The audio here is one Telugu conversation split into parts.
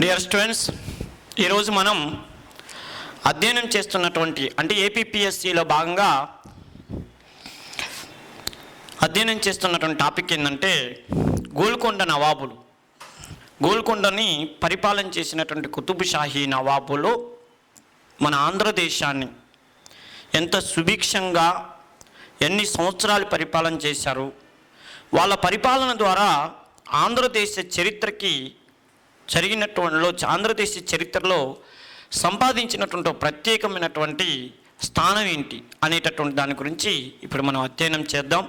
డియర్ స్టూడెంట్స్ ఈరోజు మనం అధ్యయనం చేస్తున్నటువంటి అంటే ఏపీపీఎస్సిలో భాగంగా అధ్యయనం చేస్తున్నటువంటి టాపిక్ ఏంటంటే గోల్కొండ నవాబులు. గోల్కొండని పరిపాలన చేసినటువంటి కుతుబ్ షాహీ నవాబులు మన ఆంధ్రదేశాన్ని ఎంత సుభిక్షంగా ఎన్ని సంవత్సరాలు పరిపాలన చేశారు వాళ్ళ పరిపాలన ద్వారా ఆంధ్రదేశ చరిత్రకి జరిగినటువంటి ఆంధ్రదేశ చరిత్రలో సంపాదించినటువంటి ప్రత్యేకమైనటువంటి స్థానం ఏంటి అనేటటువంటి దాని గురించి ఇప్పుడు మనం అధ్యయనం చేద్దాం.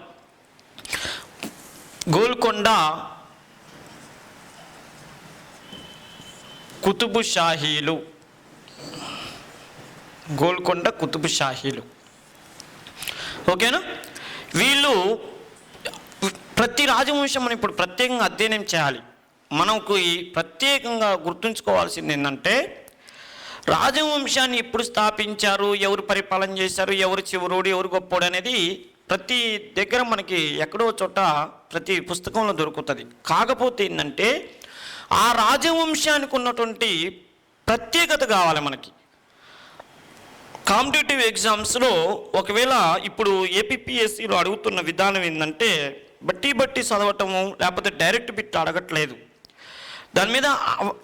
గోల్కొండ కుతుబు షాహీలు. గోల్కొండ కుతుబు షాహీలు. ఓకేనా? వీళ్ళు ప్రతి రాజవంశం మనం ఇప్పుడు ప్రత్యేకంగా అధ్యయనం చేయాలి. మనకు ఈ ప్రత్యేకంగా గుర్తుంచుకోవాల్సింది ఏంటంటే రాజవంశాన్ని ఎప్పుడు స్థాపించారు ఎవరు పరిపాలన చేశారు ఎవరు చివరోడు ఎవరు గొప్పోడు అనేది ప్రతి దగ్గర మనకి ఎక్కడో చోట ప్రతి పుస్తకంలో దొరుకుతుంది. కాకపోతే ఏంటంటే ఆ రాజవంశానికి ఉన్నటువంటి ప్రత్యేకత కావాలి మనకి. కాంపిటేటివ్ ఎగ్జామ్స్లో ఒకవేళ ఇప్పుడు ఏపీపీఎస్సిలో అడుగుతున్న విధానం ఏంటంటే బట్టి బట్టి చదవటము లేకపోతే డైరెక్ట్ బిట్ అడగట్లేదు. దాని మీద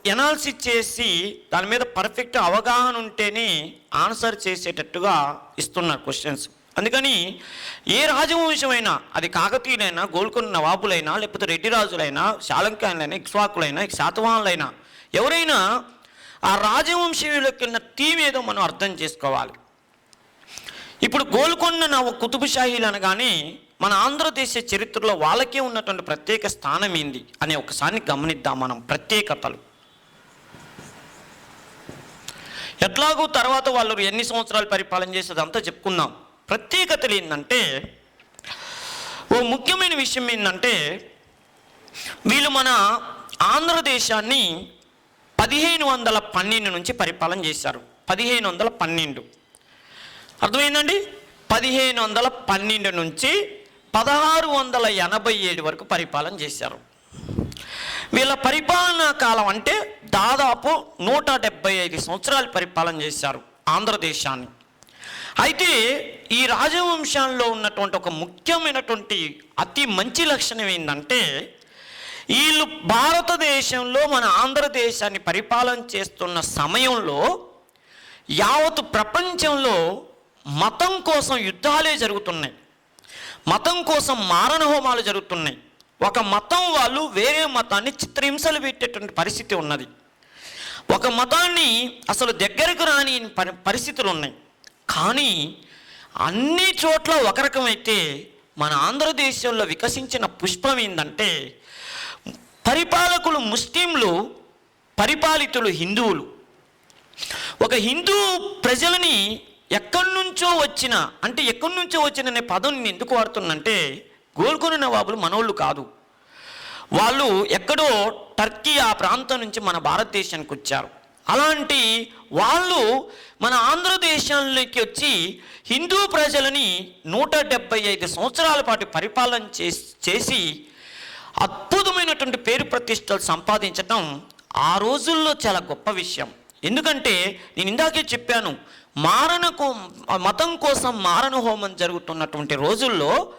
ఎనాలిసిస్ చేసి దాని మీద పర్ఫెక్ట్ అవగాహన ఉంటేనే ఆన్సర్ చేసేటట్టుగా ఇస్తున్నారు క్వశ్చన్స్ అందుకని ఏ రాజవంశమైనా అది కాకతీయులైనా గోల్కొండ నవాబులైనా లేకపోతే రెడ్డి రాజులైనా శాలంకాయలైనా ఇక్స్వాకులైనా శాతవాహనులైనా ఎవరైనా ఆ రాజవంశీయులకి ఉన్న థీమ్ ఏదో మనం అర్థం చేసుకోవాలి. ఇప్పుడు గోల్కొండ నవ కుతుబ్ షాహీలు అనగానే మన ఆంధ్రదేశ చరిత్రలో వాళ్ళకే ఉన్నటువంటి ప్రత్యేక స్థానం ఏంది అనే ఒకసారి గమనిద్దాం మనం ప్రత్యేకతలు ఎట్లాగూ తర్వాత వాళ్ళు ఎన్ని సంవత్సరాలు పరిపాలన చేసేదంతా చెప్పుకుందాం. ప్రత్యేకతలు ఏంటంటే ఓ ముఖ్యమైన విషయం ఏంటంటే వీళ్ళు మన ఆంధ్రదేశాన్ని పదిహేను వందల పన్నెండు నుంచి పరిపాలన చేశారు. పదిహేను వందల పన్నెండు. అర్థమైందండి? పదిహేను వందల పన్నెండు నుంచి పదహారు వందల ఎనభై ఏడు వరకు పరిపాలన చేశారు. వీళ్ళ పరిపాలనా కాలం అంటే దాదాపు నూట డెబ్బై ఐదు సంవత్సరాలు పరిపాలన చేశారు ఆంధ్రదేశాన్ని. అయితే ఈ రాజవంశంలో ఉన్నటువంటి ఒక ముఖ్యమైనటువంటి అతి మంచి లక్షణం ఏంటంటే వీళ్ళు భారతదేశంలో మన ఆంధ్రదేశాన్ని పరిపాలన చేస్తున్న సమయంలో యావత్ ప్రపంచంలో మతం కోసం యుద్ధాలే జరుగుతున్నాయి. మతం కోసం మారణ హోమాలు జరుగుతున్నాయి. ఒక మతం వాళ్ళు వేరే మతాన్ని చిత్రహింసలు పెట్టేటువంటి పరిస్థితి ఉన్నది. ఒక మతాన్ని అసలు దగ్గరకు రాని పరి పరిస్థితులు ఉన్నాయి. కానీ అన్ని చోట్ల ఒక రకమైతే మన ఆంధ్రదేశంలో వికసించిన పుష్పం ఏంటంటే పరిపాలకులు ముస్లింలు పరిపాలితులు హిందువులు. ఒక హిందూ ప్రజలని ఎక్కడి నుంచో వచ్చిన అంటే ఎక్కడి నుంచో వచ్చిన అనే పదం నేను ఎందుకు వాడుతున్నంటే గోల్కొని నవాబులు మనోళ్ళు కాదు. వాళ్ళు ఎక్కడో టర్కీ ఆ ప్రాంతం నుంచి మన భారతదేశానికి వచ్చారు. అలాంటి వాళ్ళు మన ఆంధ్రదేశంలోకి వచ్చి హిందూ ప్రజలని నూట డెబ్బై ఐదు సంవత్సరాల పాటు పరిపాలన చేసి చేసి అద్భుతమైనటువంటి పేరు ప్రతిష్టలు సంపాదించటం ఆ రోజుల్లో చాలా గొప్ప విషయం. ఎందుకంటే నేను ఇందాకే చెప్పాను మారణకు మతం కోసం మారణ హోమం జరుగుతున్నటువంటి రోజుల్లో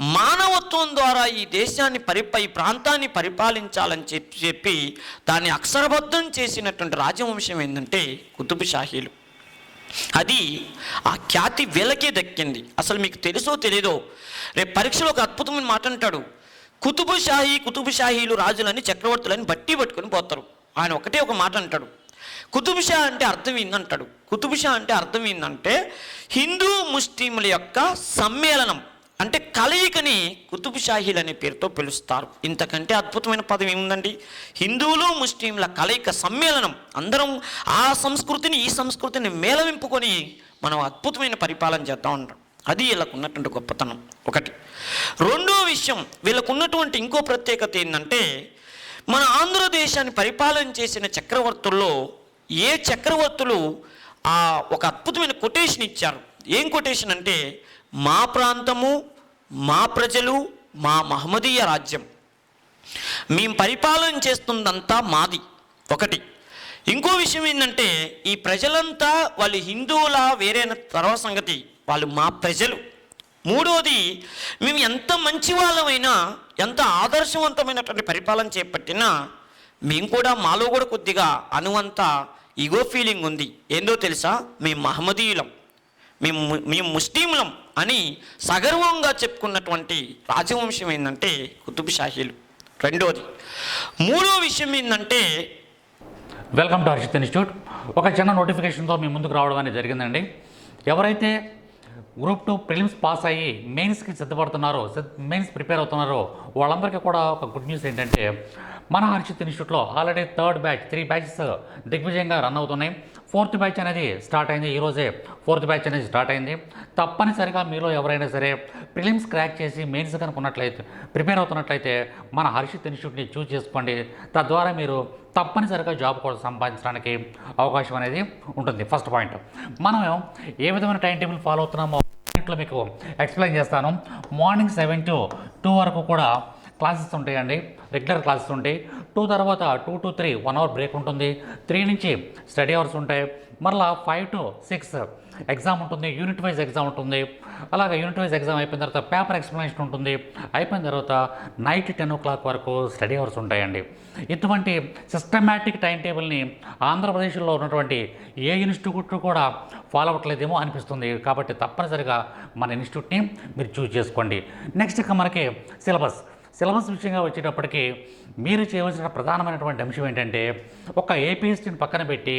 మానవత్వం ద్వారా ఈ దేశాన్ని పరిపై ఈ ప్రాంతాన్ని పరిపాలించాలని చెప్పి చెప్పి దాన్ని అక్షరబద్ధం చేసినటువంటి రాజవంశం ఏంటంటే కుతుబ్ షాహీలు. అది ఆ ఖ్యాతి వీళ్ళకే దక్కింది. అసలు మీకు తెలుసో తెలీదో? రేపు పరీక్షలో ఒక అద్భుతమైన మాట అంటాడు. కుతుబు షాహీ షాహీలు రాజులని చక్రవర్తులని బట్టి పట్టుకొని పోతారు. ఆయన ఒకటే ఒక మాట అంటాడు. కుతుబ్షా అంటే అర్థం ఏందంటాడు? కుతుబు షా అంటే అర్థం ఏందంటే హిందూ ముస్లింల యొక్క సమ్మేళనం అంటే కలయికని కుతుబుషాహీలు అనే పేరుతో పిలుస్తారు. ఇంతకంటే అద్భుతమైన పదం ఏముందండి? హిందువులు ముస్లింల కలయిక సమ్మేళనం. అందరం ఆ సంస్కృతిని ఈ సంస్కృతిని మేళవింపుకొని మనం అద్భుతమైన పరిపాలన చేద్దాం ఉంటాం అది వీళ్ళకు ఉన్నటువంటి గొప్పతనం. ఒకటి. రెండో విషయం వీళ్ళకు ఉన్నటువంటి ఇంకో ప్రత్యేకత ఏంటంటే మన ఆంధ్రదేశాన్ని పరిపాలన చేసిన చక్రవర్తుల్లో ఏ చక్రవర్తులు ఆ ఒక అద్భుతమైన కొటేషన్ ఇచ్చారు? ఏం కొటేషన్ అంటే మా ప్రాంతము మా ప్రజలు మా మహమ్మదీయ రాజ్యం. మేము పరిపాలన చేస్తుందంతా మాది ఒకటి. ఇంకో విషయం ఏంటంటే ఈ ప్రజలంతా వాళ్ళు హిందువుల వేరే తర్వాత సంగతి వాళ్ళు మా ప్రజలు. మూడోది మేము ఎంత మంచి వాళ్ళమైనా ఎంత ఆదర్శవంతమైనటువంటి పరిపాలన చేపట్టినా మేము కూడా మాలో కూడా కొద్దిగా అనువంత ఈగో ఫీలింగ్ ఉంది. ఏందో తెలుసా? మేము మహమ్మదీయులం మేము మేము ముస్లింలం అని సగర్వంగా చెప్పుకున్నటువంటి రాజవంశం ఏంటంటే కుతుబ్ షాహీలు. రెండోది మూడో విషయం ఏంటంటే వెల్కమ్ టు హర్షిత్ ఇన్స్టిట్యూట్ ఒక చిన్న నోటిఫికేషన్తో మీ ముందుకు రావడం అనేది జరిగిందండి. ఎవరైతే గ్రూప్ టూ ప్రిలిమ్స్ పాస్ అయ్యి మెయిన్స్కి సిద్ధపడుతున్నారో మెయిన్స్ ప్రిపేర్ అవుతున్నారో వాళ్ళందరికీ కూడా ఒక గుడ్ న్యూస్ ఏంటంటే మన హర్షిత్ ఇన్స్టిట్యూట్లో already third batch three batches దిగ్విజయంగా రన్ అవుతున్నాయి. ఫోర్త్ బ్యాచ్ అనేది స్టార్ట్ అయింది ఈరోజే ఫోర్త్ బ్యాచ్ అనేది స్టార్ట్ అయింది. తప్పనిసరిగా మీలో ఎవరైనా సరే ప్రిలిమ్స్ క్రాక్ చేసి మెయిన్స్ కనుకున్నట్లయితే ప్రిపేర్ అవుతున్నట్లయితే మన హర్షిత్ ఇన్స్టిట్యూట్ని చూస్ చేసుకోండి. తద్వారా మీరు తప్పనిసరిగా జాబ్ కూడా సంపాదించడానికి అవకాశం అనేది ఉంటుంది. First point. మనం ఏ విధమైన టైం టేబుల్ ఫాలో అవుతున్నామో మీకు ఎక్స్ప్లెయిన్ చేస్తాను. మార్నింగ్ సెవెన్ టు టూ వరకు కూడా క్లాసెస్ ఉంటాయండి. రెగ్యులర్ క్లాసెస్ ఉంటాయి. టూ తర్వాత two to three one hour break ఉంటుంది. త్రీ నుంచి స్టడీ అవర్స్ ఉంటాయి. మరలా ఫైవ్ టు సిక్స్ ఎగ్జామ్ ఉంటుంది. యూనిట్ వైజ్ ఎగ్జామ్ ఉంటుంది. అలాగే యూనిట్ వైజ్ ఎగ్జామ్ అయిపోయిన తర్వాత పేపర్ ఎక్స్ప్లెనేషన్ ఉంటుంది. అయిపోయిన తర్వాత నైట్ టెన్ ఓ క్లాక్ వరకు స్టడీ అవర్స్ ఉంటాయండి. ఇటువంటి సిస్టమేటిక్ టైం టేబుల్ని ఆంధ్రప్రదేశ్లో ఉన్నటువంటి ఏ ఇన్స్టిట్యూట్ కూడా ఫాలో అవ్వట్లేదేమో అనిపిస్తుంది. కాబట్టి తప్పనిసరిగా మన ఇన్స్టిట్యూట్ని మీరు చూస్ చేసుకోండి. నెక్స్ట్ ఇక మనకి సిలబస్ సిలబస్ విషయంగా వచ్చేటప్పటికి మీరు చేయవలసిన ప్రధానమైనటువంటి అంశం ఏంటంటే ఒక ఏపీఎస్టీని పక్కన పెట్టి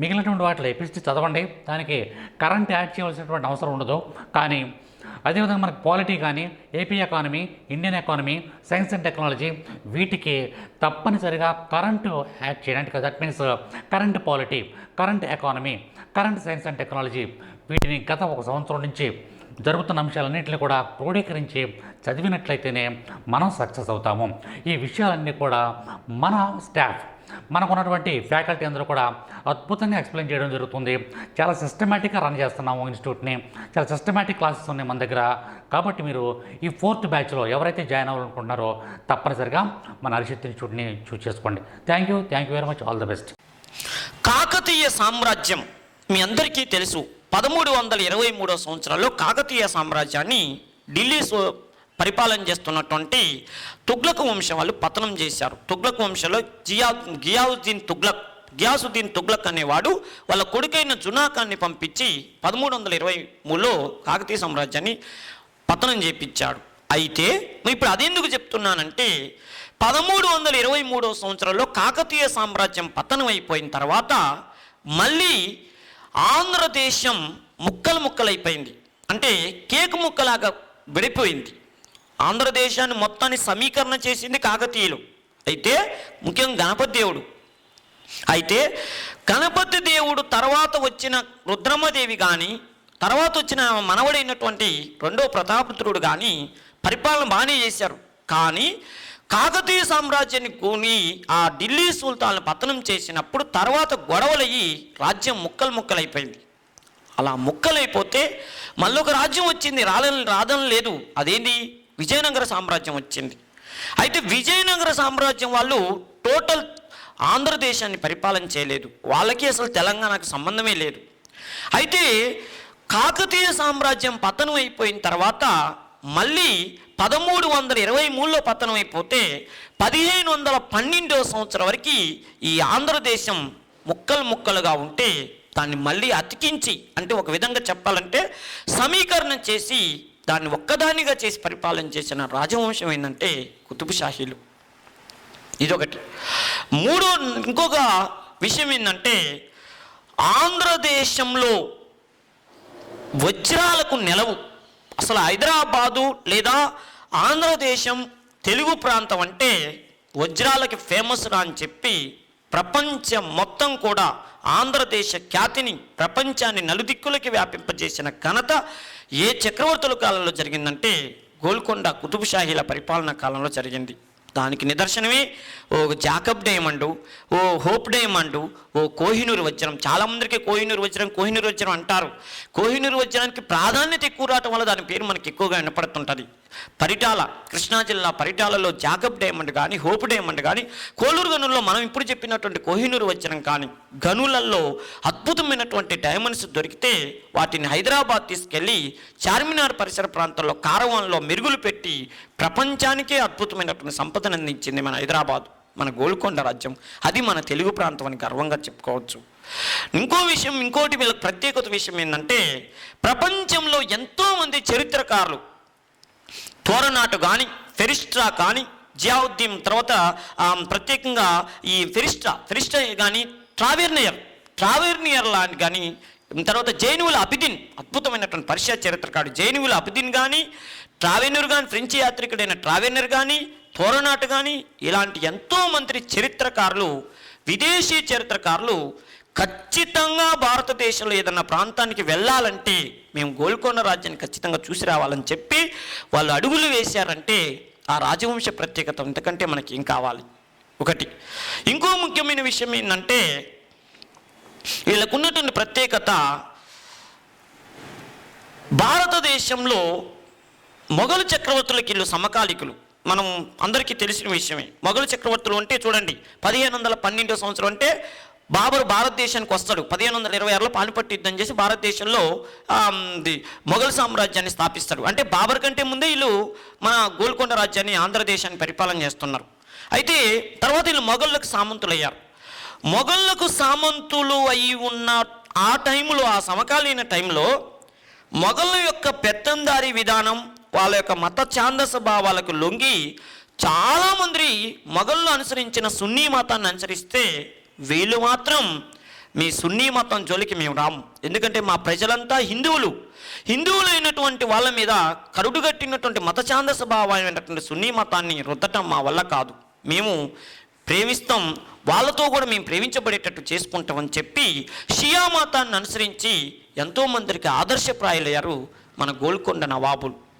మిగిలినటువంటి వాటిలో ఏపీఎస్టీ చదవండి. దానికి కరెంట్ యాడ్ చేయవలసినటువంటి అవసరం ఉండదు. కానీ అదేవిధంగా మనకి పాలిటీ కానీ AP economy Indian economy science and technology వీటికి తప్పనిసరిగా కరెంటు యాడ్ చేయడానికి that means current polity current economy current science and technology వీటిని గత ఒక సంవత్సరం నుంచి జరుగుతున్న అంశాలన్నింటినీ కూడా క్రోడీకరించి చదివినట్లయితేనే మనం సక్సెస్ అవుతాము. ఈ విషయాలన్నీ కూడా మన స్టాఫ్ మనకున్నటువంటి ఫ్యాకల్టీ అందరూ కూడా అద్భుతంగా ఎక్స్ప్లెయిన్ చేయడం జరుగుతుంది. చాలా సిస్టమేటిక్గా రన్ చేస్తున్నాము ఇన్స్టిట్యూట్ని. చాలా సిస్టమేటిక్ క్లాసెస్ ఉన్నాయి మన దగ్గర. కాబట్టి మీరు ఈ ఫోర్త్ బ్యాచ్లో ఎవరైతే జాయిన్ అవ్వాలనుకుంటున్నారో తప్పనిసరిగా మన హరిషత్ ఇన్స్టిట్యూట్ని చూస్ చేసుకోండి. Thank you thank you very much all the best Kakatiya సామ్రాజ్యం మీ అందరికీ తెలుసు. పదమూడు వందల ఇరవై మూడో సంవత్సరంలో కాకతీయ సామ్రాజ్యాన్ని ఢిల్లీ సో- పరిపాలన చేస్తున్నటువంటి తుగ్లక్ వంశం వాళ్ళు పతనం చేశారు. తుగ్లక్ వంశంలో జియా గియావుద్దీన్ తుగ్లక్ గియాసుద్దీన్ తుగ్లక్ అనేవాడు వాళ్ళ కొడుకైన జునాఖాన్ని పంపించి పదమూడు వందల ఇరవై మూడులో కాకతీయ సామ్రాజ్యాన్ని పతనం చేపించాడు. అయితే ఇప్పుడు అదెందుకు చెప్తున్నానంటే పదమూడు వందల ఇరవై మూడో సంవత్సరంలో కాకతీయ సామ్రాజ్యం పతనం అయిపోయిన తర్వాత మళ్ళీ ఆంధ్రదేశం ముక్కలు ముక్కలైపోయింది. అంటే కేకు ముక్కలాగా విడిపోయింది. ఆంధ్రదేశాన్ని మొత్తాన్ని సమీకరణ చేసింది కాకతీయులు. అయితే ముఖ్యంగా గణపతి దేవుడు. అయితే గణపతి దేవుడు తర్వాత వచ్చిన రుద్రమ్మదేవి కానీ తర్వాత వచ్చిన మనవడైనటువంటి రెండో ప్రతాపుత్రుడు కానీ పరిపాలన బాగానే చేశారు. కానీ కాకతీయ సామ్రాజ్యాన్ని కూని ఆ ఢిల్లీ సుల్తాన్లు పతనం చేసినప్పుడు తర్వాత గొడవలయ్యి రాజ్యం ముక్కలు ముక్కలైపోయింది. అలా ముక్కలైపోతే మళ్ళీ ఒక రాజ్యం వచ్చింది రాలని రాదని లేదు. అదేంటి విజయనగర సామ్రాజ్యం వచ్చింది. అయితే విజయనగర సామ్రాజ్యం వాళ్ళు టోటల్ ఆంధ్రదేశాన్ని పరిపాలన చేయలేదు. వాళ్ళకి అసలు తెలంగాణకు సంబంధమే లేదు. అయితే కాకతీయ సామ్రాజ్యం పతనం అయిపోయిన తర్వాత మళ్ళీ పదమూడు వందల ఇరవై మూడులో పతనం అయిపోతే పదిహేను వందల పన్నెండవ సంవత్సరం వరకు ఈ ఆంధ్రదేశం ముక్కలు ముక్కలుగా ఉంటే దాన్ని మళ్ళీ అతికించి అంటే ఒక విధంగా చెప్పాలంటే సమీకరణం చేసి దాన్ని ఒక్కదానిగా చేసి పరిపాలన చేసిన రాజవంశం ఏంటంటే కుతుబ్షాహీలు. ఇది ఇదొకటి. మూడో ఇంకొక విషయం ఏంటంటే ఆంధ్రదేశంలో వజ్రాలకు నెలవు. అసలు హైదరాబాదు లేదా ఆంధ్రదేశం తెలుగు ప్రాంతం అంటే వజ్రాలకి ఫేమస్ రా అని చెప్పి ప్రపంచం మొత్తం కూడా ఆంధ్రదేశ ఖ్యాతిని ప్రపంచాన్ని నలుదిక్కులకి వ్యాపింపజేసిన ఘనత ఏ చక్రవర్తుల కాలంలో జరిగిందంటే గోల్కొండ కుతుబుషాహీల పరిపాలన కాలంలో జరిగింది. దానికి నిదర్శనమే. ఓ జాకబ్ డేమండు ఓ హోప్ డైమండు ఓ కోహినూరు వజ్రం. చాలామందికి కోహినూరు వజ్రం కోహినూరు వజ్రం అంటారు. కోహినూరు వజ్రానికి ప్రాధాన్యత ఎక్కువ రావటం వల్ల దాని పేరు మనకి ఎక్కువగా వినపడుతుంటుంది. పరిటాల కృష్ణా జిల్లా పరిటాలలో జాకబ్ డైమండ్ కానీ హోప్ డైమండ్ కానీ కోలూరు గనుల్లో మనం ఇప్పుడు చెప్పినటువంటి కోహినూరు వజ్రం కానీ గనులలో అద్భుతమైనటువంటి డైమండ్స్ దొరికితే వాటిని హైదరాబాద్ తీసుకెళ్ళి చార్మినార్ పరిసర ప్రాంతంలో కారవాన్లో మెరుగులు పెట్టి ప్రపంచానికే అద్భుతమైనటువంటి సంపదను అందించింది మన హైదరాబాద్ మన గోల్కొండ రాజ్యం. అది మన తెలుగు ప్రాంతం అని గర్వంగా చెప్పుకోవచ్చు. ఇంకో విషయం ఇంకోటి వీళ్ళ ప్రత్యేకత విషయం ఏంటంటే ప్రపంచంలో ఎంతోమంది చరిత్రకారులు తోరనాటు కానీ ఫెరిస్ట్రా కానీ జియావుద్దీన్ తర్వాత ప్రత్యేకంగా ఈ ఫెరిస్ట్రా ఫెరిస్ట్రా కానీ ట్రావెర్నియర్ ట్రావెర్నియర్ లాంటి కానీ తర్వాత జైనువుల అబిదిన్ అద్భుతమైనటువంటి పర్షియా చరిత్రకారుడు జైనువుల అబిదిన్ కానీ ట్రావెనర్ కానీ ఫ్రెంచ్ యాత్రికుడైన ట్రావెనర్ కానీ తోరనాటు కానీ ఇలాంటి ఎంతో మంది చరిత్రకారులు విదేశీ చరిత్రకారులు ఖచ్చితంగా భారతదేశంలో ఏదన్నా ప్రాంతానికి వెళ్ళాలంటే మేము గోల్కొండ రాజ్యాన్ని ఖచ్చితంగా చూసి రావాలని చెప్పి వాళ్ళు అడుగులు వేశారంటే ఆ రాజవంశ ప్రత్యేకత ఇంతకంటే మనకి ఏం కావాలి? ఒకటి. ఇంకో ముఖ్యమైన విషయం ఏంటంటే వీళ్ళకున్నటువంటి ప్రత్యేకత భారతదేశంలో మొఘలు చక్రవర్తులకి వీళ్ళు సమకాలికులు. మనం అందరికీ తెలిసిన విషయమే. మొఘలు చక్రవర్తులు అంటే చూడండి పదిహేను వందల పన్నెండో సంవత్సరం అంటే బాబరు భారతదేశానికి వస్తాడు. పదిహేను వందల ఇరవై ఆరులో పానిపట్టు యుద్ధం చేసి భారతదేశంలో మొఘల్ సామ్రాజ్యాన్ని స్థాపిస్తాడు. అంటే బాబర్ కంటే ముందే వీళ్ళు మన గోల్కొండ రాజ్యాన్ని ఆంధ్రదేశాన్ని పరిపాలన చేస్తున్నారు. అయితే తర్వాత వీళ్ళు మొఘళ్ళకు సామంతులయ్యారు. మొఘళ్ళకు సామంతులు అయి ఉన్న ఆ టైంలో ఆ సమకాలీన టైంలో మొఘళ్ళ యొక్క పెత్తందారీ విధానం వాళ్ళ యొక్క మత ఛాందస భావాలకు లొంగి చాలామంది మొఘళ్ళు అనుసరించిన సున్నీ మతాన్ని అనుసరిస్తే వీళ్ళు మాత్రం మీ సున్నీ మతం జోలికి మేము రాము. ఎందుకంటే మా ప్రజలంతా హిందువులు. హిందువులైనటువంటి వాళ్ళ మీద కరుడుగట్టినటువంటి మత ఛాందస భావమైనటువంటి సున్నీ మతాన్ని రుద్దటం మా వల్ల కాదు. మేము ప్రేమిస్తాం. వాళ్ళతో కూడా మేము ప్రేమించబడేటట్టు చేసుకుంటామని చెప్పి షియా మతాన్ని అనుసరించి ఎంతోమందికి ఆదర్శప్రాయులయ్యారు మన గోల్కొండ నవాబులు.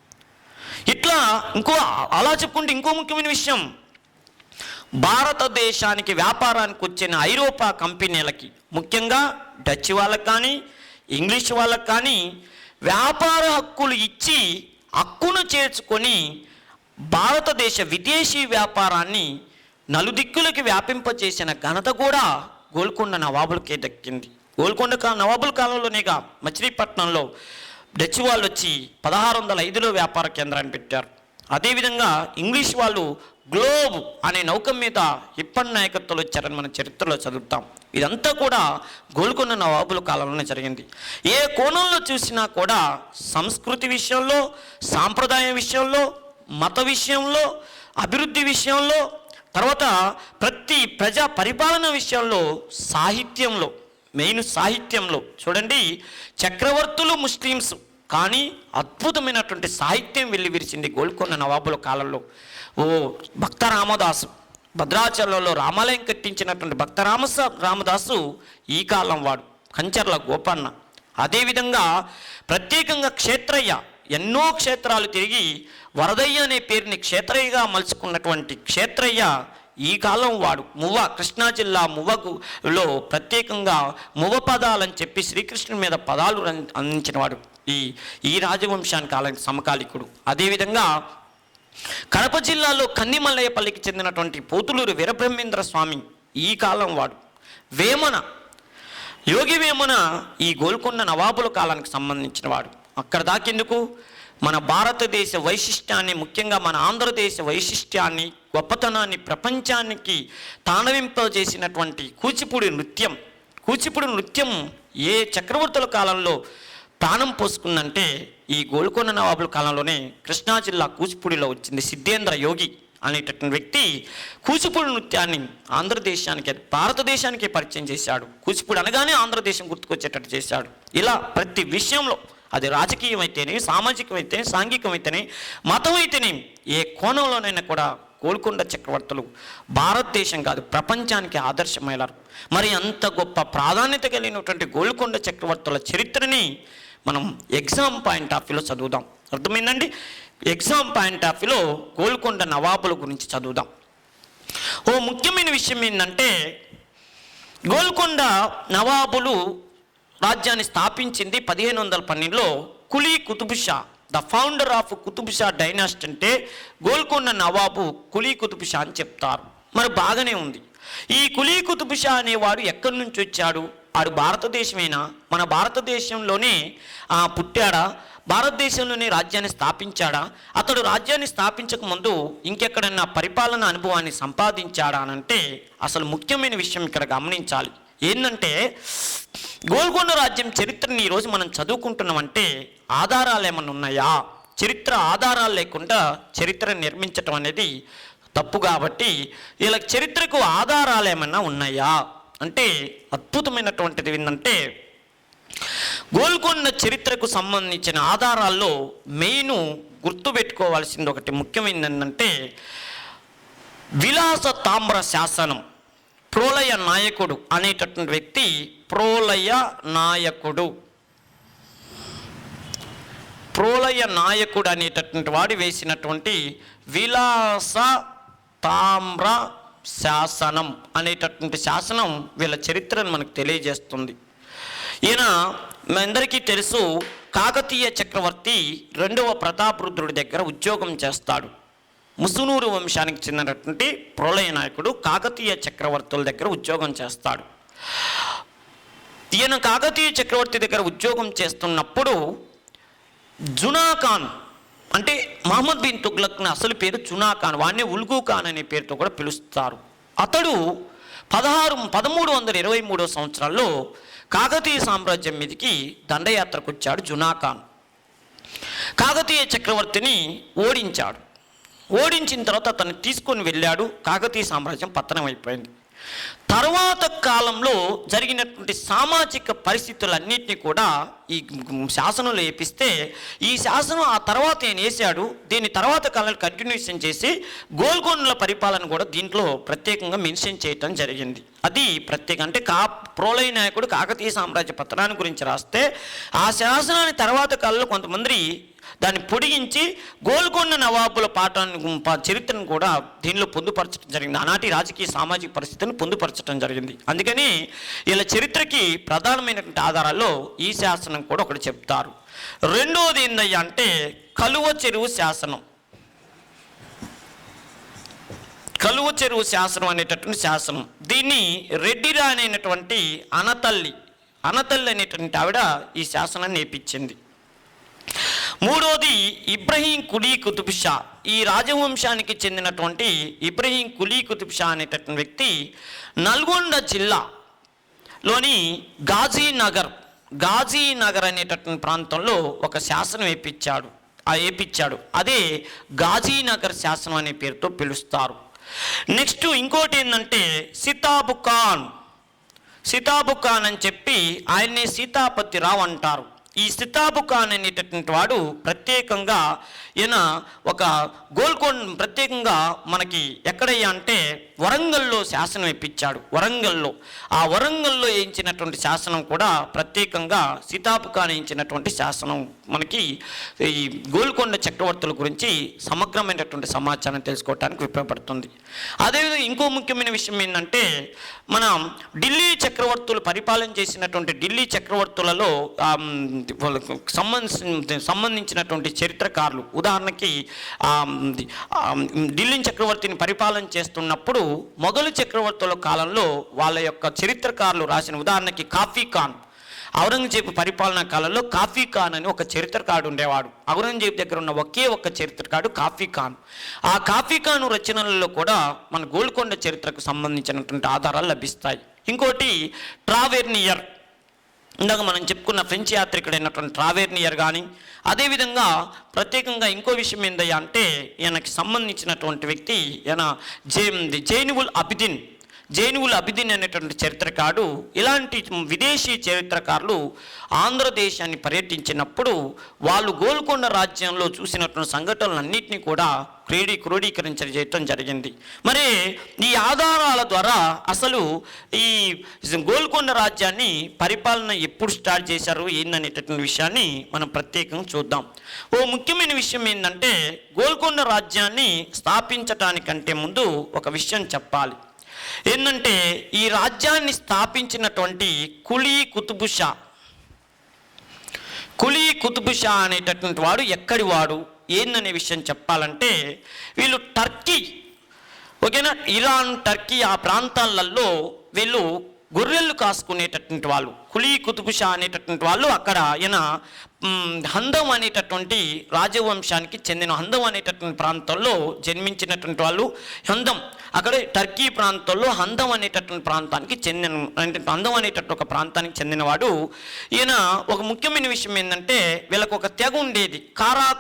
ఇట్లా ఇంకో అలా చెప్పుకుంటే ఇంకో ముఖ్యమైన విషయం. భారతదేశానికి వ్యాపారానికి వచ్చిన ఐరోపా కంపెనీలకి ముఖ్యంగా డచ్ వాళ్ళకి కానీ ఇంగ్లీష్ వాళ్ళకి కానీ వ్యాపార హక్కులు ఇచ్చి హక్కును చేర్చుకొని భారతదేశ విదేశీ వ్యాపారాన్ని నలుదిక్కులకి వ్యాపింపచేసిన ఘనత కూడా గోల్కొండ నవాబులకే దక్కింది. గోల్కొండ నవాబుల కాలంలోనేగా మచిలీపట్నంలో డచ్ వాళ్ళు వచ్చి పదహారు వందల ఐదులో వ్యాపార కేంద్రాన్ని పెట్టారు. అదేవిధంగా ఇంగ్లీష్ వాళ్ళు గ్లోబ్ అనే నౌక మీద ఇప్పటి నాయకత్వంలో వచ్చారని మన చరిత్రలో చదువుతాం. ఇదంతా కూడా గోల్కొండ నవాబుల కాలంలోనే జరిగింది. ఏ కోణంలో చూసినా కూడా సంస్కృతి విషయంలో సాంప్రదాయ విషయంలో మత విషయంలో అభివృద్ధి విషయంలో తర్వాత ప్రతి ప్రజా పరిపాలన విషయంలో సాహిత్యంలో మెయిన్ సాహిత్యంలో చూడండి చక్రవర్తులు ముస్లిమ్స్ కానీ అద్భుతమైనటువంటి సాహిత్యం వెళ్ళి విరిచింది గోల్కొండ నవాబుల కాలంలో. ఓ భక్త రామదాసు భద్రాచలంలో రామాలయం కట్టించినటువంటి భక్త రామస రామదాసు ఈ కాలం వాడు కంచర్ల గోపన్న. అదేవిధంగా ప్రత్యేకంగా క్షేత్రయ్య ఎన్నో క్షేత్రాలు తిరిగి వరదయ్య అనే పేరుని క్షేత్రయ్యగా మలుచుకున్నటువంటి క్షేత్రయ్య ఈ కాలం వాడు మువ్వ కృష్ణా జిల్లా మువ్వకులో ప్రత్యేకంగా మువ్వ పదాలని చెప్పి శ్రీకృష్ణుని మీద పదాలు అందించినవాడు అందించిన వాడు ఈ ఈ రాజవంశానికి కాలం సమకాలికుడు. అదేవిధంగా కడప జిల్లాలో కన్నిమల్లయ్యపల్లికి చెందినటువంటి పోతులూరు వీరబ్రహ్మేంద్ర స్వామి ఈ కాలం వాడు. వేమన యోగి వేమన ఈ గోల్కొండ నవాబుల కాలానికి సంబంధించిన వాడు అక్కడ దాకెందుకు? మన భారతదేశ వైశిష్ట్యాన్ని ముఖ్యంగా మన ఆంధ్రదేశ వైశిష్ట్యాన్ని గొప్పతనాన్ని ప్రపంచానికి తాండవింపజేసినటువంటి కూచిపూడి నృత్యం. కూచిపూడి నృత్యం ఏ చక్రవర్తుల కాలంలో ప్రాణం పోసుకుందంటే ఈ గోల్కొండ నవాబుల కాలంలోనే కృష్ణా జిల్లా కూచిపూడిలో వచ్చింది సిద్ధేంద్ర యోగి అనేటటువంటి వ్యక్తి కూచిపూడి నృత్యాన్ని ఆంధ్రదేశానికి భారతదేశానికి పరిచయం చేశాడు. కూచిపూడి అనగానే ఆంధ్రదేశం గుర్తుకొచ్చేటట్టు చేశాడు. ఇలా ప్రతి విషయంలో అది రాజకీయం అయితేనే సామాజికమైతే సాంఘికమైతేనే మతం అయితేనే ఏ కోణంలోనైనా కూడా గోల్కొండ చక్రవర్తులు భారతదేశం కాదు ప్రపంచానికి ఆదర్శమయ్యారు. మరి అంత గొప్ప ప్రాధాన్యత కలిగినటువంటి గోల్కొండ చక్రవర్తుల చరిత్రని మనం ఎగ్జామ్ పాయింట్ ఆఫ్ వ్యూలో చదువుదాం. అర్థమైందండి? ఎగ్జామ్ పాయింట్ ఆఫ్ వ్యూలో గోల్కొండ నవాబుల గురించి చదువుదాం. ఓ ముఖ్యమైన విషయం ఏంటంటే గోల్కొండ నవాబులు రాజ్యాన్ని స్థాపించింది పదిహేను వందల పన్నెండులో Quli Qutub Shah. The founder of Qutub Shah dynasty అంటే గోల్కొండ నవాబు కులీ కుతుబ్ షా అని చెప్తారు. మరి బాగానే ఉంది. ఈ కులీ కుతుబుషా అనేవాడు ఎక్కడి నుంచి వచ్చాడు? ఆడు భారతదేశమేనా? మన భారతదేశంలోనే పుట్టాడా? భారతదేశంలోనే రాజ్యాన్ని స్థాపించాడా? అతడు రాజ్యాన్ని స్థాపించక ముందు ఇంకెక్కడన్నా పరిపాలన అనుభవాన్ని సంపాదించాడా అనంటే అసలు ముఖ్యమైన విషయం ఇక్కడ గమనించాలి. ఏంటంటే గోల్కొండ రాజ్యం చరిత్రని ఈరోజు మనం చదువుకుంటున్నామంటే ఆధారాలు ఏమన్నా ఉన్నాయా? చరిత్ర ఆధారాలు లేకుండా చరిత్ర నిర్మించటం అనేది తప్పు కాబట్టి ఇలా చరిత్రకు ఆధారాలు ఏమైనా ఉన్నాయా? అంటే అద్భుతమైనటువంటిది ఏంటంటే గోల్కొండ చరిత్రకు సంబంధించిన ఆధారాల్లో మెయిన్ గుర్తుపెట్టుకోవాల్సింది ఒకటి ముఖ్యమైనది ఏంటంటే విలాస తామ్ర శాసనం ప్రోలయ నాయకుడు అనేటటువంటి వ్యక్తి ప్రోలయ నాయకుడు. ప్రోలయ నాయకుడు అనేటటువంటి వాడు వేసినటువంటి విలాస తామ్ర శాసనం అనేటటువంటి శాసనం వీళ్ళ చరిత్రను మనకు తెలియజేస్తుంది. ఈయన మనందరికీ తెలుసు కాకతీయ చక్రవర్తి రెండవ ప్రతాపరుద్రుడి దగ్గర ఉద్యోగం చేస్తాడు. ముసునూరు వంశానికి చెందినటువంటి ప్రోలయ నాయకుడు కాకతీయ చక్రవర్తుల దగ్గర ఉద్యోగం చేస్తాడు. ఈయన కాకతీయ చక్రవర్తి దగ్గర ఉద్యోగం చేస్తున్నప్పుడు జునాఖాన్ అంటే మహమ్మద్ బిన్ తుగ్లక్ అసలు పేరు జునాఖాన్ వాడిని ఉల్గు ఖాన్ అనే పేరుతో కూడా పిలుస్తారు. అతడు పదహారు పదమూడు వందల ఇరవై మూడో సంవత్సరాల్లో కాకతీయ సామ్రాజ్యం మీదకి దండయాత్రకు వచ్చాడు జునాఖాన్. కాకతీయ చక్రవర్తిని ఓడించాడు. ఓడించిన తర్వాత అతన్ని తీసుకొని వెళ్ళాడు. కాకతీయ సామ్రాజ్యం పతనం అయిపోయింది తర్వాత కాలంలో జరిగినటువంటి సామాజిక పరిస్థితులన్నింటినీ కూడా ఈ శాసనంలో వేపిస్తే ఈ శాసనం ఆ తర్వాత ఆయన వేసాడు దీని తర్వాత కాలంలో కంటిన్యూషన్ చేసి గోల్కొండల పరిపాలన కూడా దీంట్లో ప్రత్యేకంగా మెన్షన్ చేయటం జరిగింది. అది ప్రత్యేక అంటే కా ప్రోలయ నాయకుడు కాకతీయ సామ్రాజ్య పత్రాన్ని గురించి రాస్తే ఆ శాసనాన్ని తర్వాత కాలంలో కొంతమంది దాన్ని పొడిగించి గోల్కొండ నవాబుల పాఠాన్ని చరిత్రను కూడా దీనిలో పొందుపరచడం జరిగింది. ఆనాటి రాజకీయ సామాజిక పరిస్థితిని పొందుపరచడం జరిగింది. అందుకని ఇలా చరిత్రకి ప్రధానమైనటువంటి ఆధారాల్లో ఈ శాసనం కూడా ఒకటి చెప్తారు. రెండవది ఏందయ్యా అంటే కలువ చెరువు శాసనం. కలువ చెరువు శాసనం అనేటటువంటి శాసనం. దీన్ని రెడ్డిరా అనేటువంటి అనతల్లి అనతల్లి అనేటువంటి ఆవిడ ఈ శాసనాన్ని నేర్పించింది మూడోది ఇబ్రహీం కులీ కుతుబ్ షా. ఈ రాజవంశానికి చెందినటువంటి ఇబ్రహీం కులీ కుతుబ్ షా అనేటటువంటి వ్యక్తి నల్గొండ జిల్లాలోని గాజీనగర్ గాజీనగర్ అనేటటువంటి ప్రాంతంలో ఒక శాసనం వేపించాడు ఆ వేపించాడు అదే గాజీనగర్ శాసనం అనే పేరుతో పిలుస్తారు. నెక్స్ట్ ఇంకోటి ఏంటంటే సితాబు ఖాన్. ఖాన్ అని చెప్పి ఆయన్నే సీతాపతి రావు అంటారు. ఈ సితాబు ఖాన్ అనేటటువంటి వాడు ప్రత్యేకంగా ఈయన ఒక గోల్కొండ ప్రత్యేకంగా మనకి ఎక్కడయ్యా అంటే వరంగల్లో శాసనం ఇప్పించాడు. వరంగల్లో. ఆ వరంగల్లో వేయించినటువంటి శాసనం కూడా ప్రత్యేకంగా సీతాబు ఖాన్ వేయించినటువంటి శాసనం మనకి ఈ గోల్కొండ చక్రవర్తుల గురించి సమగ్రమైనటువంటి సమాచారం తెలుసుకోవటానికి ఉపయోగపడుతుంది. అదేవిధంగా ఇంకో ముఖ్యమైన విషయం ఏంటంటే మనం ఢిల్లీ చక్రవర్తులు పరిపాలన చేసినటువంటి ఢిల్లీ చక్రవర్తులలో వాళ్ళకు సంబంధించిన సంబంధించినటువంటి చరిత్రకారులు. ఉదాహరణకి ఢిల్లీ చక్రవర్తిని పరిపాలన చేస్తున్నప్పుడు మొఘలు చక్రవర్తుల కాలంలో వాళ్ళ యొక్క చరిత్రకారులు రాసిన ఉదాహరణకి కాఫీ ఖాన్. ఔరంగజేబు పరిపాలనా కాలంలో కాఫీ ఖాన్ అని ఒక చరిత్రకారుడు ఉండేవాడు. ఔరంగజేబు దగ్గర ఉన్న ఒకే ఒక్క చరిత్రకారుడు కాఫీ ఖాన్. ఆ కాఫీ ఖాన్ రచనలలో కూడా మన గోల్కొండ చరిత్రకు సంబంధించినటువంటి ఆధారాలు లభిస్తాయి. ఇంకోటి ట్రావెర్నియర్. ఇందాక మనం చెప్పుకున్న ఫ్రెంచ్ యాత్రికుడైనటువంటి ట్రావెర్నియర్ కానీ అదేవిధంగా ప్రత్యేకంగా ఇంకో విషయం ఏందయ్యా అంటే ఈయనకి సంబంధించినటువంటి వ్యక్తి ఈయన జే జైనువుల్ అబిదిన్. జైనువుల అభిదిన్ అనేటువంటి చరిత్రకారుడు ఇలాంటి విదేశీ చరిత్రకారులు ఆంధ్రదేశాన్ని పర్యటించినప్పుడు వాళ్ళు గోల్కొండ రాజ్యంలో చూసినటువంటి సంఘటనలన్నింటినీ కూడా క్రీడీ క్రోడీకరించడం చేయటం జరిగింది. మరి ఈ ఆధారాల ద్వారా అసలు ఈ గోల్కొండ రాజ్యాన్ని పరిపాలన ఎప్పుడు స్టార్ట్ చేశారు ఏందనేటటువంటి విషయాన్ని మనం ప్రత్యేకంగా చూద్దాం. ఓ ముఖ్యమైన విషయం ఏంటంటే గోల్కొండ రాజ్యాన్ని స్థాపించటానికంటే ముందు ఒక విషయం చెప్పాలి. ఏంటంటే ఈ రాజ్యాన్ని స్థాపించినటువంటి కులీ కుతుబుషా. కులీ కుతుబుషా అనేటటువంటి వాడు ఎక్కడి వాడు? ఏందనే విషయం చెప్పాలంటే వీళ్ళు టర్కీ. ఓకేనా? ఇరాన్ టర్కీ ఆ ప్రాంతాలలో వీళ్ళు గొర్రెలు కాసుకునేటటువంటి వాళ్ళు. కులీ కుతుబుషా అనేటటువంటి వాళ్ళు అక్కడ ఈయన హందం అనేటటువంటి రాజవంశానికి చెందిన హందం అనేటటువంటి ప్రాంతంలో జన్మించినటువంటి వాళ్ళు హందం. అక్కడ టర్కీ ప్రాంతంలో హందం అనేటటువంటి ప్రాంతానికి చెందిన అంటే హందం అనేటటువంటి ఒక ప్రాంతానికి చెందినవాడు. ఈయన ఒక ముఖ్యమైన విషయం ఏంటంటే వీళ్ళకు ఒక తెగ ఉండేది కారా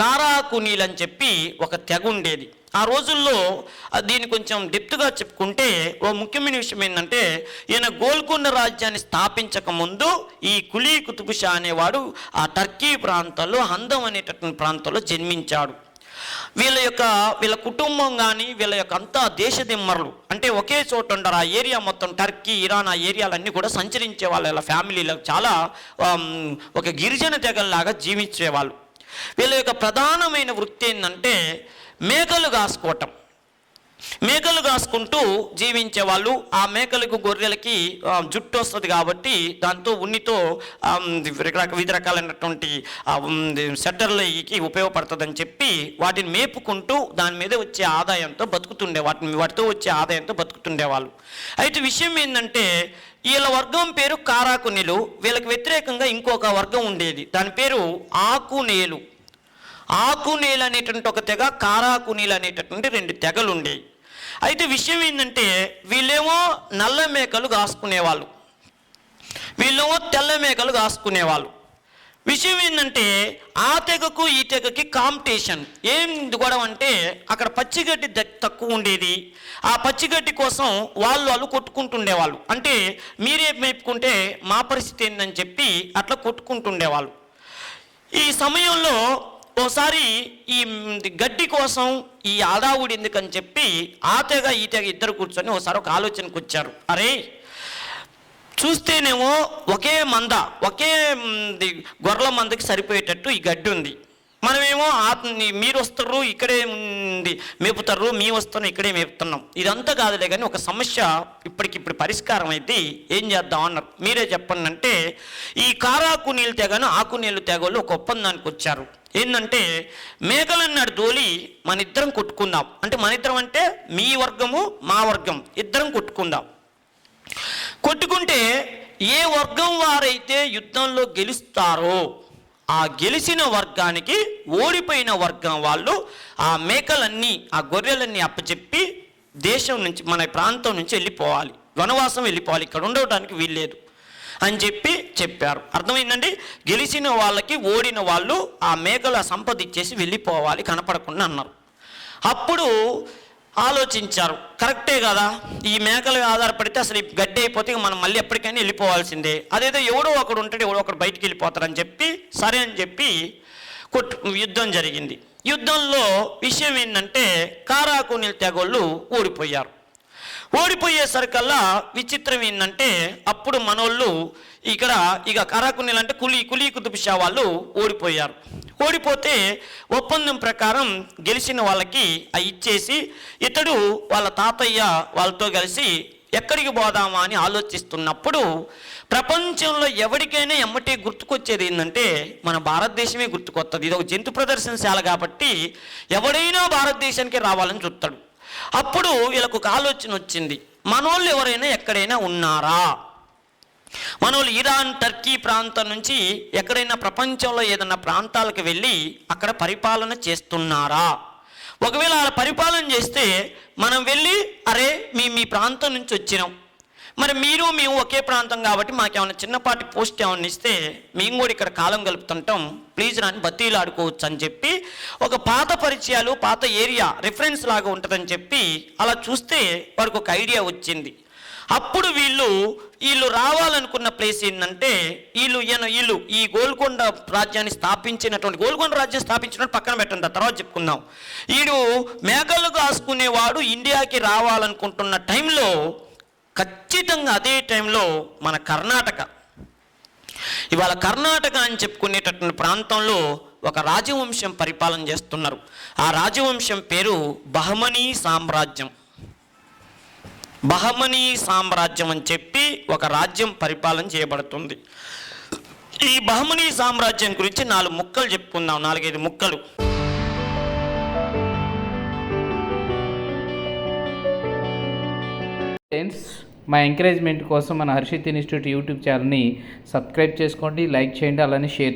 కారాకునీలని చెప్పి ఒక తెగ ఉండేది. ఆ రోజుల్లో దీన్ని కొంచెం డెప్త్గా చెప్పుకుంటే ఓ ముఖ్యమైన విషయం ఏంటంటే ఈయన గోల్కొండ రాజ్యాన్ని స్థాపించక ముందు ఈ కులీ కుతుబుషా అనేవాడు ఆ టర్కీ ప్రాంతంలో హందం అనేటటువంటి ప్రాంతంలో జన్మించాడు. వీళ్ళ యొక్క వీళ్ళ కుటుంబం కానీ వీళ్ళ యొక్క అంతా దేశదిమ్మరులు అంటే ఒకే చోట ఉండరు. ఆ ఏరియా మొత్తం టర్కీ ఇరాన్ ఆ ఏరియాలన్నీ కూడా సంచరించే వాళ్ళ ఇలా ఫ్యామిలీలో చాలా ఒక గిరిజన తెగల్లాగా జీవించేవాళ్ళు. వీళ్ళ యొక్క ప్రధానమైన వృత్తి ఏంటంటే మేకలు కాసుకోవటం. మేకలు కాసుకుంటూ జీవించే వాళ్ళు ఆ మేకలకు గొర్రెలకి జుట్టు వస్తుంది కాబట్టి దాంతో ఉన్నితో వివిధ రకాలైనటువంటి ఆ, షట్టర్లకి ఉపయోగపడుతుందని చెప్పి వాటిని మేపుకుంటూ దాని మీద వచ్చే ఆదాయంతో బతుకుతుండే వాటిని వాటితో వచ్చే ఆదాయంతో బతుకుతుండేవాళ్ళు. అయితే విషయం ఏంటంటే వీళ్ళ వర్గం పేరు కారాకునిలు. వీళ్ళకి వ్యతిరేకంగా ఇంకొక వర్గం ఉండేది. దాని పేరు ఆకునేలు. ఆకునేలు అనేటువంటి ఒక తెగ కారాకునీలు అనేటటువంటి రెండు తెగలు ఉండేవి అయితే విషయం ఏంటంటే వీళ్ళేమో నల్ల మేకలు కాసుకునేవాళ్ళు. వీళ్ళేమో తెల్ల మేకలు కాసుకునేవాళ్ళు. విషయం ఏంటంటే ఆ తెగకు ఈ తెగకి కాంపిటీషన్. ఏం గొడవ అంటే అక్కడ పచ్చిగడ్డి తక్కువ ఉండేది. ఆ పచ్చిగడ్డి కోసం వాళ్ళు వాళ్ళు కొట్టుకుంటుండేవాళ్ళు. అంటే మీరే మేపుకుంటే మా పరిస్థితి ఏందని చెప్పి అట్లా కొట్టుకుంటుండేవాళ్ళు. ఈ సమయంలో ఓసారి ఈ గడ్డి కోసం ఈ ఆదావుడు ఎందుకని చెప్పి ఆ తెగ ఈ తెగ ఇద్దరు కూర్చొని ఒకసారి ఒక ఆలోచనకు వచ్చారు. అరే చూస్తేనేమో ఒకే మంద ఒకే గొర్రెల మందకి సరిపోయేటట్టు ఈ గడ్డి ఉంది. మనమేమో ఆత్మ మీరు వస్తారు ఇక్కడే ఉంది మేపుతారు మీ వస్తున్నాం ఇక్కడే మేపుతున్నాం. ఇదంతా కాదులే కానీ ఒక సమస్య ఇప్పటికిప్పుడు పరిష్కారం అయితే ఏం చేద్దాం అన్నారు. మీరే చెప్పండి అంటే ఈ కారాకు నీళ్ళు తెగను ఆకు నీళ్ళు తెగలు ఒక ఒప్పందానికి వచ్చారు. ఏంటంటే మేకలన్నాడు దోలి మన ఇద్దరం కొట్టుకుందాం. అంటే మన ఇద్దరం అంటే మీ వర్గము మా వర్గం. ఇద్దరం కొట్టుకుందాం. కొట్టుకుంటే ఏ వర్గం వారైతే యుద్ధంలో గెలుస్తారో ఆ గెలిచిన వర్గానికి ఓడిపోయిన వర్గం వాళ్ళు ఆ మేకలన్నీ ఆ గొర్రెలన్నీ అప్పచెప్పి దేశం నుంచి మన ప్రాంతం నుంచి వెళ్ళిపోవాలి. వనవాసం వెళ్ళిపోవాలి. ఇక్కడ ఉండటానికి వీల్లేదు అని చెప్పి చెప్పారు. అర్థమైందండి? గెలిచిన వాళ్ళకి ఓడిన వాళ్ళు ఆ మేకల సంపద ఇచ్చేసి వెళ్ళిపోవాలి కనపడకుండా అన్నారు. అప్పుడు ఆలోచించారు. కరెక్టే కదా? ఈ మేకలు ఆధారపడితే అసలు ఈ గడ్డి అయిపోతే మనం మళ్ళీ ఎప్పటికైనా వెళ్ళిపోవాల్సిందే. అదేదో ఎవడో ఒకడు ఉంటాడు ఎవడో ఒకడు బయటికి వెళ్ళిపోతారని చెప్పి సరే అని చెప్పి కొట్టు యుద్ధం జరిగింది. యుద్ధంలో విషయం ఏంటంటే కారాకునిల్ తెగోళ్ళు ఓడిపోయారు. ఓడిపోయేసరికల్లా విచిత్రం ఏంటంటే అప్పుడు మనోళ్ళు ఇక్కడ ఇక కరాకునీలు అంటే కులి కులీ కుతుబ్షా వాళ్ళు ఓడిపోయారు. ఓడిపోతే ఒప్పందం ప్రకారం గెలిచిన వాళ్ళకి అవి ఇచ్చేసి ఇతడు వాళ్ళ తాతయ్య వాళ్ళతో కలిసి ఎక్కడికి పోదామా అని ఆలోచిస్తున్నప్పుడు ప్రపంచంలో ఎవరికైనా ఎమ్మటే గుర్తుకొచ్చేది ఏంటంటే మన భారతదేశమే గుర్తుకొస్తుంది ఇది ఒక జంతు ప్రదర్శనశాల కాబట్టి ఎవడైనా భారతదేశానికి రావాలని చూస్తాడు అప్పుడు వీళ్ళకు ఒక ఆలోచన వచ్చింది. మనోళ్ళు ఎవరైనా ఎక్కడైనా ఉన్నారా? మనోళ్ళు ఇరాన్ టర్కీ ప్రాంతం నుంచి ఎక్కడైనా ప్రపంచంలో ఏదైనా ప్రాంతాలకు వెళ్ళి అక్కడ పరిపాలన చేస్తున్నారా? ఒకవేళ అలా పరిపాలన చేస్తే మనం వెళ్ళి అరే మీ మీ ప్రాంతం నుంచి వచ్చినాం. మరి మీరు మేము ఒకే ప్రాంతం కాబట్టి మాకేమైనా చిన్నపాటి పోస్ట్ ఏమైనా ఇస్తే మేము కూడా ఇక్కడ కాలం గలుపుతుంటాం ప్లీజ్ రాని బతీలు ఆడుకోవచ్చు అని చెప్పి ఒక పాత పరిచయాలు పాత ఏరియా రిఫరెన్స్ లాగా ఉంటుందని చెప్పి అలా చూస్తే వాడికి ఒక ఐడియా వచ్చింది. అప్పుడు వీళ్ళు వీళ్ళు రావాలనుకున్న ప్లేస్ ఏంటంటే వీళ్ళు ఈయన వీళ్ళు ఈ గోల్కొండ రాజ్యాన్ని స్థాపించినటువంటి గోల్కొండ రాజ్యం స్థాపించినట్టు పక్కన పెట్టండి తర్వాత చెప్పుకుందాం. వీడు మేఘలు కాసుకునేవాడు ఇండియాకి రావాలనుకుంటున్న టైంలో ఖచ్చితంగా అదే టైంలో మన కర్ణాటక. ఇవాళ కర్ణాటక అని చెప్పుకునేటటువంటి ప్రాంతంలో ఒక రాజవంశం పరిపాలన చేస్తున్నారు. ఆ రాజవంశం పేరు బహమనీ సామ్రాజ్యం. బహమనీ సామ్రాజ్యం అని చెప్పి ఒక రాజ్యం పరిపాలన చేయబడుతుంది. ఈ బహమనీ సామ్రాజ్యం గురించి నాలుగు ముక్కలు చెప్పుకుందాం నాలుగైదు ముక్కలు. మా ఎంకరేజ్మెంట్ కోసం మన హర్షిత్ ఇన్స్టిట్యూట్ యూట్యూబ్ ఛానల్ని సబ్స్క్రైబ్ చేసుకోండి లైక్ చేయండి అలానే షేర్ చేయండి.